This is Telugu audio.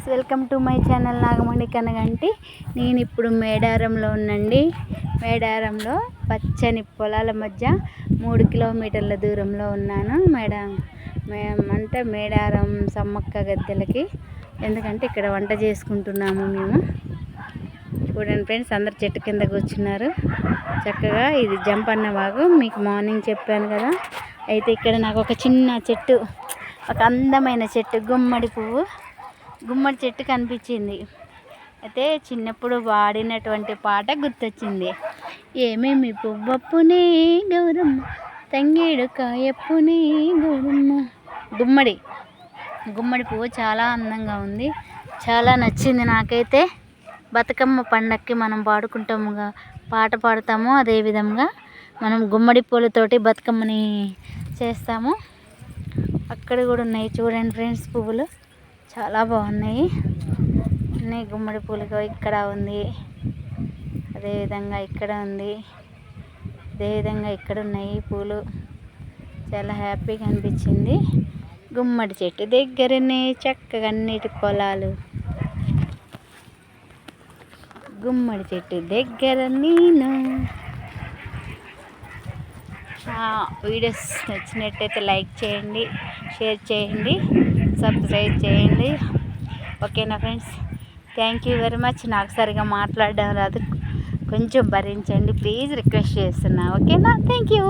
Friends welcome to my channel Nagamani Kanaganti నేను ఇప్పుడు మేడారంలో ఉండండి మేడారంలో పచ్చని పొలాల మధ్య మూడు కిలోమీటర్ల దూరంలో ఉన్నాను మేడా. అంటే మేడారం సమ్మక్క గద్దెలకి. ఎందుకంటే ఇక్కడ వంట చేసుకుంటున్నాము మేము. చూడండి ఫ్రెండ్స్ అందరు చెట్టు కింద కూర్చున్నారు. చక్కగా ఇది జంపన్న బాగు. మీకు మార్నింగ్ చెప్పాను కదా. అయితే ఇక్కడ నాకు ఒక చిన్న చెట్టు ఒక అందమైన చెట్టు గుమ్మడి పువ్వు. గుమ్మడి చెట్టు కనిపించింది. అయితే చిన్నప్పుడు పాడినటువంటి పాట గుర్తొచ్చింది. ఏమేమి పువ్వప్పునే గౌరమ్మ తంగేడు కాయప్పునే గౌరమ్మ. గుమ్మడి. గుమ్మడి పువ్వు చాలా అందంగా ఉంది. చాలా నచ్చింది నాకైతే. బతుకమ్మ పండక్కి మనం పాడుకుంటాముగా పాట పాడతాము అదేవిధంగా మనం గుమ్మడి పూలతోటి బతుకమ్మని చేస్తాము. అక్కడ కూడా ఉన్నాయి చూడండి ఫ్రెండ్స్ పువ్వులు. చాలా బాగున్నాయి. అన్నీ గుమ్మడి పూలుగా ఇక్కడ ఉంది. అదేవిధంగా ఇక్కడ ఉంది. అదేవిధంగా ఇక్కడ ఉన్నాయి పూలు. చాలా హ్యాపీగా అనిపించింది. గుమ్మడి చెట్టు దగ్గరనే చక్కగా అన్నిటి పొలాలు. గుమ్మడి చెట్టు దగ్గర నేను. వీడియోస్ నచ్చినట్టయితే లైక్ చేయండి షేర్ చేయండి. సబ్స్క్రైబ్ చేయండి. ఓకేనా friends? Thank you very much నాకు సరిగా మాట్లాడడం రాదు. కొంచెం భరించండి. ప్లీజ్ రిక్వెస్ట్ చేస్తున్నా. ఓకేనా? Thank you